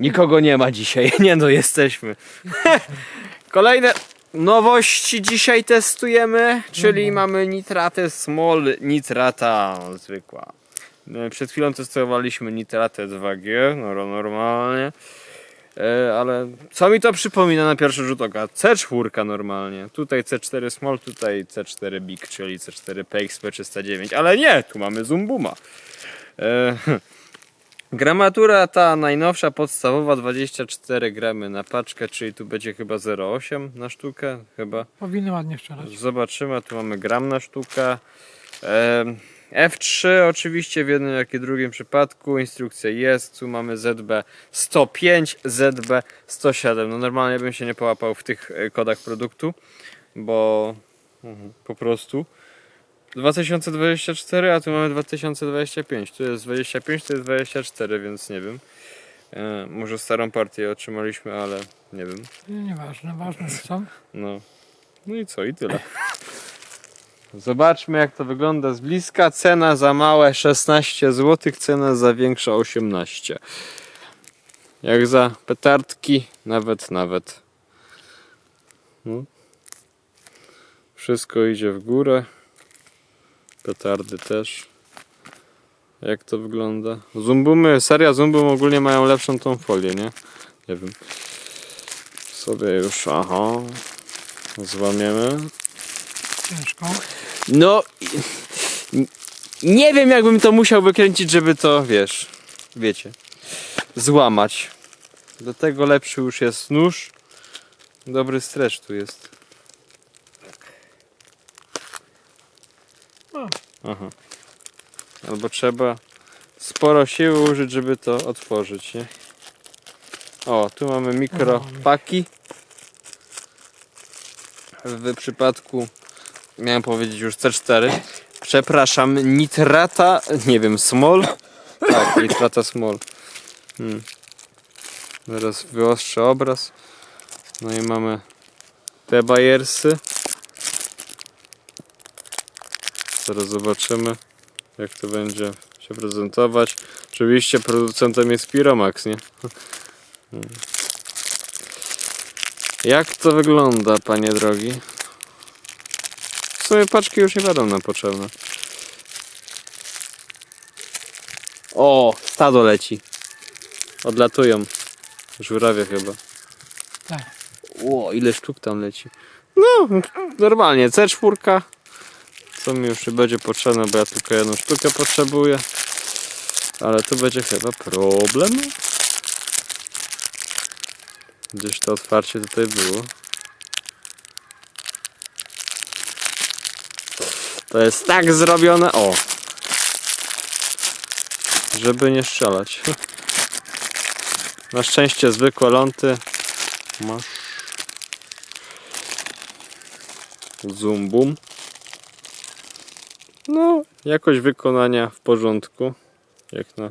Nikogo nie ma dzisiaj. Nie no, jesteśmy. Kolejne nowości dzisiaj testujemy, czyli mamy nitratę small, nitrata zwykła. E, Przed chwilą testowaliśmy nitratę 2G, no normalnie. E, ale co mi to przypomina na pierwszy rzut oka? C4 normalnie. Tutaj C4 Small, tutaj C4 Big, czyli C4 PX P309. Ale nie, tu mamy Zumbuma. E, gramatura ta najnowsza, podstawowa 24 gramy na paczkę, czyli tu będzie chyba 0,8 na sztukę. Chyba. Powinny ładnie strzelać. Zobaczymy, tu mamy gram na sztukę. Em, F3 oczywiście w jednym jak i drugim przypadku. Instrukcja jest, tu mamy ZB 105, ZB 107. No normalnie bym się nie połapał w tych e, kodach produktu, bo mhm, po prostu 2024, a tu mamy 2025. Tu jest 25, tu jest 24, więc nie wiem. E, może starą partię otrzymaliśmy, ale nie wiem. Nieważne, ważne, są. No. No i co, i tyle. Zobaczmy jak to wygląda z bliska. Cena za małe 16 zł, cena za większa 18. Jak za petardki, nawet, nawet. No. Wszystko idzie w górę. Petardy też. Jak to wygląda? Zumbumy, seria Zumbum ogólnie mają lepszą tą folię, nie? Nie wiem. Sobie już, aha. Złamiemy. Ciężko. No, nie wiem jakbym to musiał wykręcić, żeby to, wiesz, wiecie, złamać. Do tego lepszy już jest nóż. Dobry stretch tu jest. No. Aha. Albo trzeba sporo siły użyć, żeby to otworzyć, nie? O, tu mamy mikropaki. W przypadku, miałem powiedzieć już C4. Przepraszam, nitrata, nie wiem, small? Tak, nitrata small. Hmm. Zaraz wyostrzę obraz. No i mamy te bajersy. Zaraz zobaczymy, jak to będzie się prezentować. Oczywiście producentem jest Piromax, nie? Hmm. Jak to wygląda, panie drogi? W sumie paczki już nie będą nam potrzebne. O, stado leci. Odlatują. Żurawie chyba. Tak. Ło, ile sztuk tam leci. No, normalnie, C4. Co mi już nie będzie potrzebne, bo ja tylko jedną sztukę potrzebuję. Ale tu będzie chyba problem. Gdzieś to otwarcie tutaj było. To jest tak zrobione, o! Żeby nie strzelać. Na szczęście zwykłe ląty. Masz. Zoom boom. No, jakość wykonania w porządku. Jak na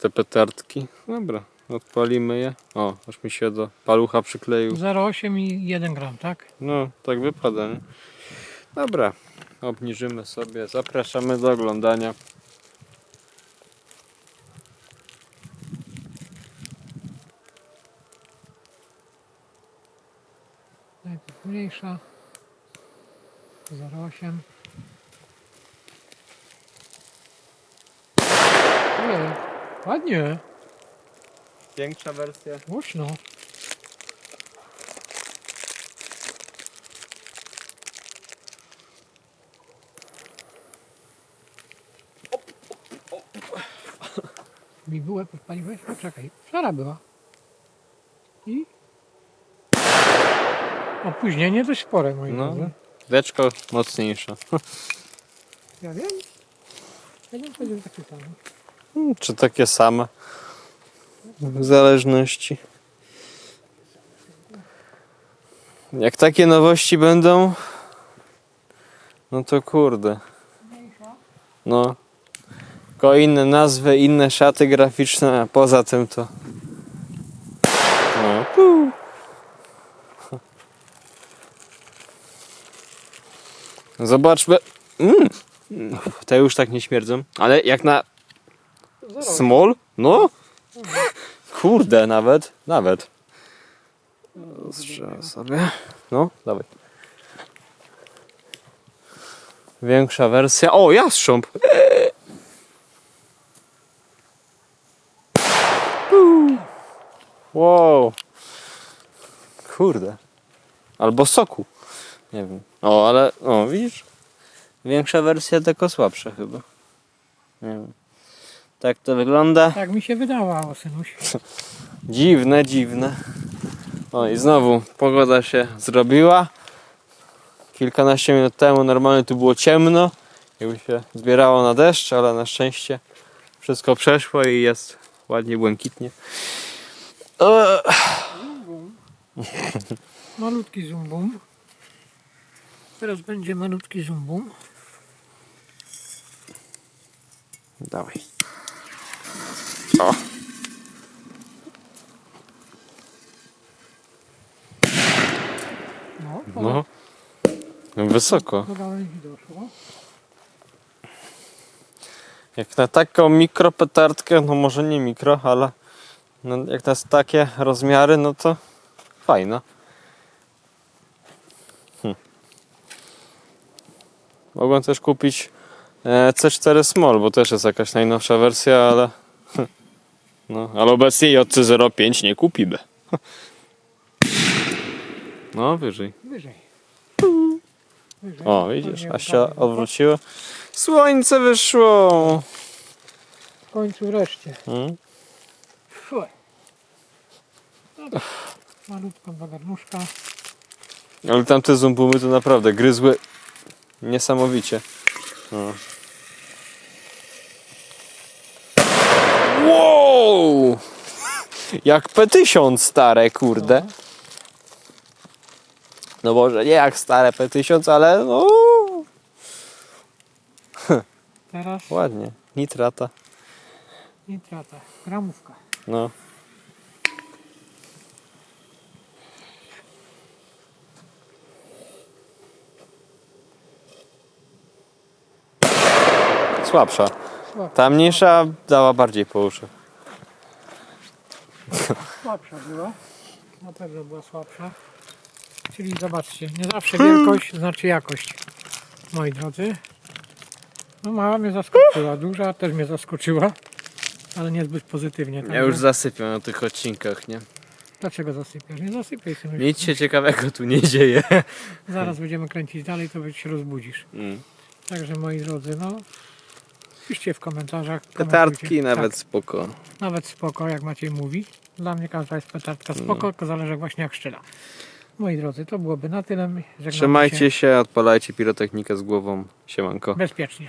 te petardki. Dobra, odpalimy je. O, aż mi się do palucha przykleił. 0,8 i 1 gram, tak? No, tak wypada, nie? Dobra, obniżymy sobie. Zapraszamy do oglądania. Najpierw mniejsza. 0,8. Nie, ładnie. Większa wersja. Głośno. Mi bułę podpaliłeś? Poczekaj, szara była. I? Opóźnienie dość spore, moi No. drodzy. Deczko mocniejsza. Ja wiem. Ja jest takie samo. Hmm, Czy takie same? W zależności. Jak takie nowości będą, no to kurde. No. Tylko inne nazwy, inne szaty graficzne, a poza tym to. No. Zobaczmy. Mm. Te już tak nie śmierdzą, ale jak na. Small? No? Kurde, nawet, nawet. Strzelę sobie. No, dawaj. Większa wersja. O, jastrząb! Wow. Kurde. Albo soku. Nie wiem. O, ale, o, widzisz? Większa wersja, tylko słabsza chyba. Nie wiem. Tak to wygląda. Tak mi się wydawało, synuś. Dziwne, dziwne. O i znowu pogoda się zrobiła. Kilkanaście minut temu normalnie tu było ciemno. Jakby się zbierało na deszcz, ale na szczęście wszystko przeszło i jest ładnie błękitnie. Malutki zumbum. Teraz będzie malutki zumbum. Dawaj. O. No, No. Wysoko. Do gałęzi doszło. Jak na taką mikropetardkę, no może nie mikro, ale no jak na takie rozmiary, no to fajna. Hm. Mogłem też kupić e, C4 Small, bo też jest jakaś najnowsza wersja, ale no, ale obecnie JC05 nie kupimy. No, wyżej. Wyżej. Wyżej. O, widzisz, Asia odwróciła. Słońce wyszło! W końcu wreszcie. Hmm? Fuj. No to malutką do garnuszka. Ale tamte zumbumy to naprawdę gryzły niesamowicie. No. Wow! Jak P1000 stare, kurde. No może nie jak stare P1000, ale no Teraz ładnie. Nitrata. nitrata. Gramówka. No. Słabsza. Słabsza, Ta mniejsza dała bardziej po uszy. Słabsza była. Na pewno była słabsza. Czyli zobaczcie, nie zawsze wielkość znaczy jakość. Moi drodzy. No mała mnie zaskoczyła, duża też mnie zaskoczyła. Ale niezbyt pozytywnie. Ja także- już zasypiam na tych odcinkach, nie? Dlaczego zasypiasz? Nie zasypiaj synu. Nic się ciekawego tu nie dzieje. Zaraz będziemy kręcić dalej, to się rozbudzisz. Mm. Także moi drodzy, no piszcie w komentarzach. Petardki komentujcie. nawet spoko. Tak, nawet spoko, jak Maciej mówi. Dla mnie każda jest petardka spoko, tylko zależy właśnie jak szczela. Moi drodzy, to byłoby na tyle. Żegnamy Trzymajcie się się, odpalajcie pirotechnikę z głową. Siemanko. bezpiecznie.